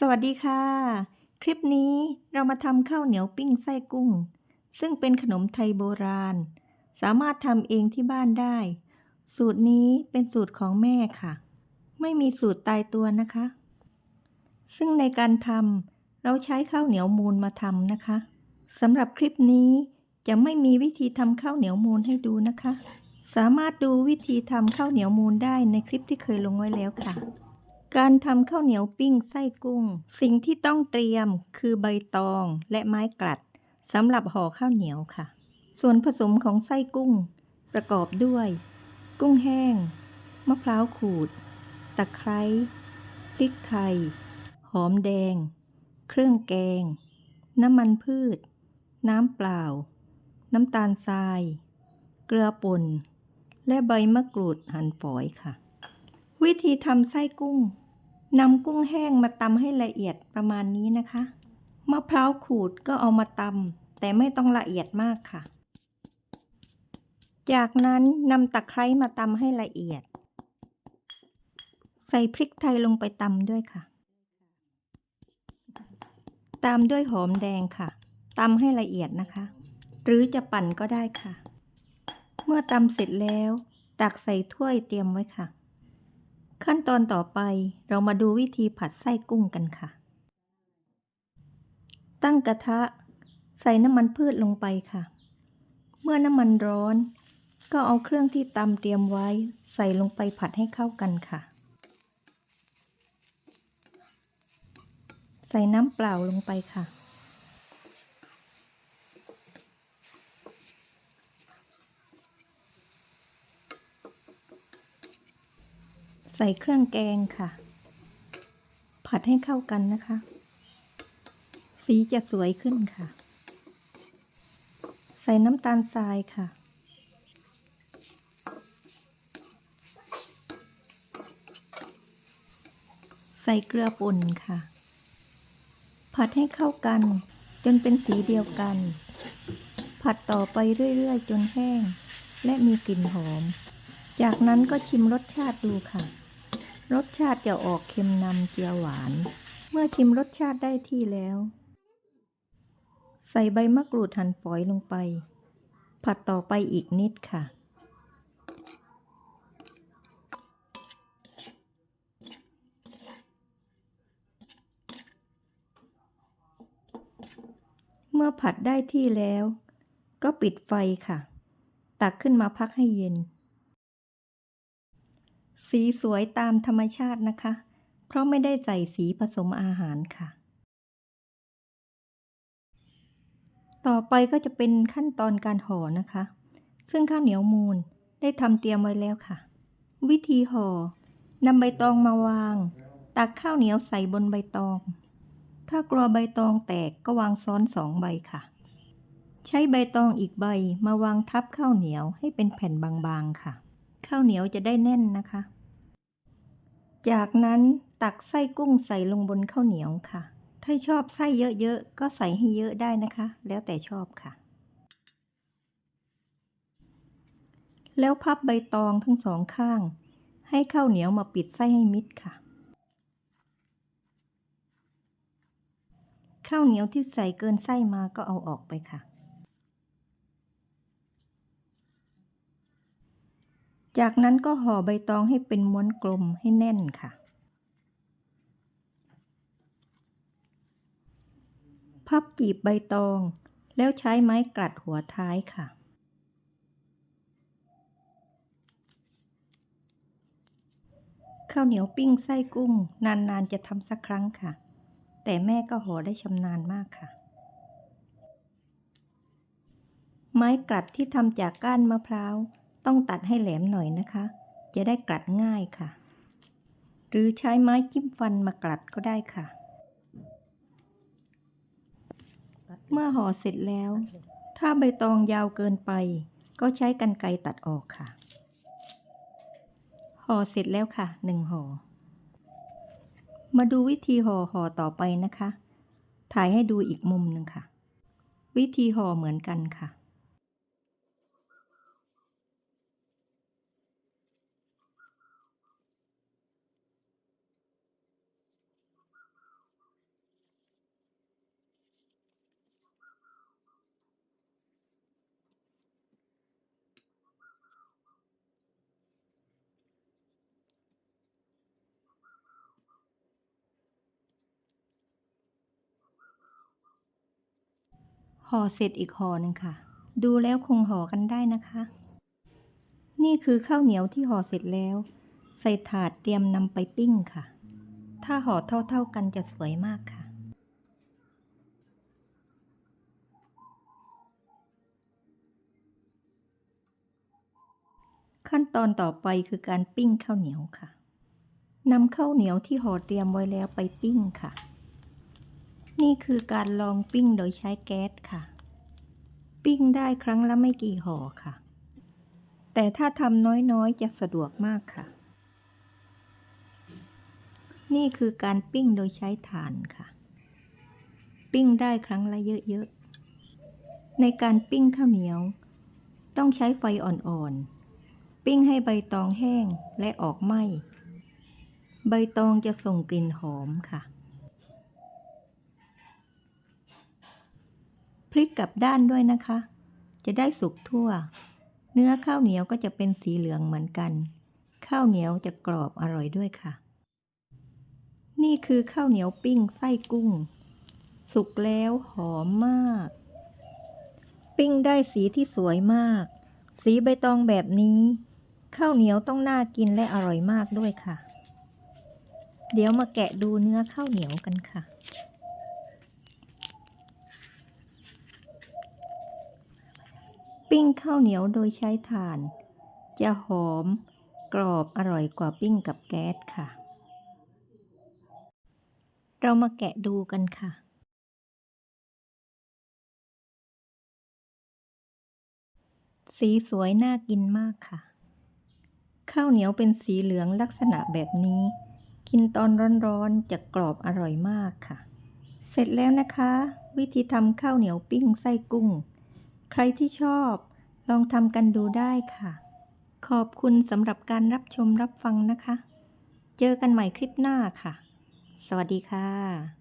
สวัสดีค่ะ คลิปนี้เรามาทำข้าวเหนียวปิ้งไส้กุ้ง ซึ่งเป็นขนมไทยโบราณ สามารถทำเองที่บ้านได้ สูตรนี้เป็นสูตรของแม่ค่ะ ไม่มีสูตรตายตัวนะคะ ซึ่งในการทำเราใช้ข้าวเหนียวมูลมาทำนะคะสำหรับคลิปนี้จะไม่มีวิธีทำข้าวเหนียวมูลให้ดูนะคะ สามารถดูวิธีทำข้าวเหนียวมูลได้ในคลิปที่เคยลงไว้แล้วค่ะ การทำข้าวเหนียวปิ้งไส้กุ้ง สิ่งที่ต้องเตรียมคือใบตองและไม้กลัดสำหรับห่อข้าวเหนียวค่ะ ส่วนผสมของไส้กุ้ง ประกอบด้วย กุ้งแห้ง มะพร้าวขูด ตะไคร้พริกไทย หอมแดง เครื่องแกง น้ำมันพืช น้ำเปล่า น้ำตาลทราย เกลือป่นและใบมะกรูดหั่นฝอยค่ะวิธีทำไส้กุ้ง นำกุ้งแห้งมาตำให้ละเอียดประมาณนี้นะคะ มะพร้าวขูดก็เอามาตำแต่ไม่ต้องละเอียดมากค่ะ จากนั้นนำตะไคร้มาตำให้ละเอียด ใส่พริกไทยลงไปตำด้วยค่ะ ตามด้วยหอมแดงค่ะตำให้ละเอียดนะคะ หรือจะปั่นก็ได้ค่ะ เมื่อตำเสร็จแล้ว ตักใส่ถ้วยเตรียมไว้ค่ะ ขั้นตอนต่อไปเรามาดูวิธีผัดไส้กุ้งกันค่ะ ตั้งกระทะ ใส่น้ำมันพืชลงไปค่ะ เมื่อน้ำมันร้อน ก็เอาเครื่องที่ตำเตรียมไว้ใส่ลงไปผัดให้เข้ากันค่ะ ใส่น้ำเปล่าลงไปค่ะ ใส่เครื่องแกงค่ะ ผัดให้เข้ากันนะคะ สีจะสวยขึ้นค่ะ ใส่น้ำตาลทรายค่ะ ใส่เกลือป่นค่ะ ผัดให้เข้ากัน จนเป็นสีเดียวกัน ผัดต่อไปเรื่อย ๆ จนแห้ง และมีกลิ่นหอมจากนั้นก็ชิมรสชาติดูค่ะ รสชาติจะออกเค็มนำเจียวหวาน เมื่อชิมรสชาติได้ที่แล้ว ใส่ใบมะกรูดหั่นฝอยลงไป ผัดต่อไปอีกนิดค่ะ เมื่อผัดได้ที่แล้ว ก็ปิดไฟค่ะ ตักขึ้นมาพักให้เย็น สีสวยตามธรรมชาตินะคะ เพราะไม่ได้ใส่สีผสมอาหารค่ะ ต่อไปก็จะเป็นขั้นตอนการห่อนะคะ ซึ่งข้าวเหนียวมูลได้ทำเตรียมไว้แล้วค่ะ วิธีห่อนำใบตองมาวาง ตักข้าวเหนียวใส่บนใบตอง ถ้ากลัวใบตองแตกก็วางซ้อนสองใบค่ะ ใช้ใบตองอีกใบมาวางทับข้าวเหนียวให้เป็นแผ่นบางๆค่ะ ข้าวเหนียวจะได้แน่นนะคะ จากนั้นตักไส้กุ้งใส่ลงบนข้าวเหนียวค่ะ ถ้าชอบไส้เยอะๆ ก็ใส่ให้เยอะได้นะคะ แล้วแต่ชอบค่ะ แล้วพับใบตองทั้งสองข้าง ให้ข้าวเหนียวมาปิดไส้ให้มิดค่ะ ข้าวเหนียวที่ใส่เกินไส้มาก็เอาออกไปค่ะ จากนั้นก็ห่อใบตองให้เป็นม้วนกลมให้แน่นค่ะ พับจีบใบตอง แล้วใช้ไม้กลัดหัวท้ายค่ะ ข้าวเหนียวปิ้งไส้กุ้ง นาน ๆ จะทำสักครั้งค่ะ แต่แม่ก็ห่อได้ชำนาญมากค่ะ ไม้กลัดที่ทำจากก้านมะพร้าว ต้องตัดให้แหลมหน่อยนะคะ จะได้กลัดง่ายค่ะ หรือใช้ไม้จิ้มฟันมากลัดก็ได้ค่ะ เมื่อห่อเสร็จแล้ว ถ้าใบตองยาวเกินไป ก็ใช้กรรไกรตัดออกค่ะ ห่อเสร็จแล้วค่ะหนึ่งห่อ มาดูวิธีห่อห่อต่อไปนะคะ ถ่ายให้ดูอีกมุมหนึ่งค่ะ วิธีห่อเหมือนกันค่ะ ห่อเสร็จอีกห่อหนึ่งค่ะ ดูแล้วคงห่อกันได้นะคะ นี่คือข้าวเหนียวที่ห่อเสร็จแล้ว ใส่ถาดเตรียมนำไปปิ้งค่ะ ถ้าห่อเท่า ๆกันจะสวยมากค่ะขั้นตอนต่อไปคือการปิ้งข้าวเหนียวค่ะ นำข้าวเหนียวที่ห่อเตรียมไว้แล้วไปปิ้งค่ะ นี่คือการลองปิ้งโดยใช้แก๊สค่ะ ปิ้งได้ครั้งละไม่กี่ห่อค่ะ แต่ถ้าทำน้อยๆ จะสะดวกมากค่ะ นี่คือการปิ้งโดยใช้ถ่านค่ะ ปิ้งได้ครั้งละเยอะๆ ในการปิ้งข้าวเหนียว ต้องใช้ไฟอ่อนๆ ปิ้งให้ใบตองแห้งและออกไหม ใบตองจะส่งกลิ่นหอมค่ะ พ ลิกกลับด้านด้วยนะคะ จะได้สุกทั่ว เนื้อข้าวเหนียวก็จะเป็นสีเหลืองเหมือนกัน ข้าวเหนียวจะกรอบอร่อยด้วยค่ะ นี่คือข้าวเหนียวปิ้งไส้กุ้ง สุกแล้วหอมมาก ปิ้งได้สีที่สวยมาก สีใบตองแบบนี้ ข้าวเหนียวต้องน่ากินและอร่อยมากด้วยค่ะ เดี๋ยวมาแกะดูเนื้อข้าวเหนียวกันค่ะ ปิ้งข้าวเหนียวโดยใช้ถ่าน จะหอม กรอบอร่อยกว่าปิ้งกับแก๊สค่ะ เรามาแกะดูกันค่ะ สีสวยน่ากินมากค่ะ ข้าวเหนียวเป็นสีเหลืองลักษณะแบบนี้ กินตอนร้อนๆจะกรอบอร่อยมากค่ะ เสร็จแล้วนะคะ วิธีทำข้าวเหนียวปิ้งไส้กุ้ง ใครที่ชอบ ลองทำกันดูได้ค่ะ ขอบคุณสำหรับการรับชมรับฟังนะคะ เจอกันใหม่คลิปหน้าค่ะ สวัสดีค่ะ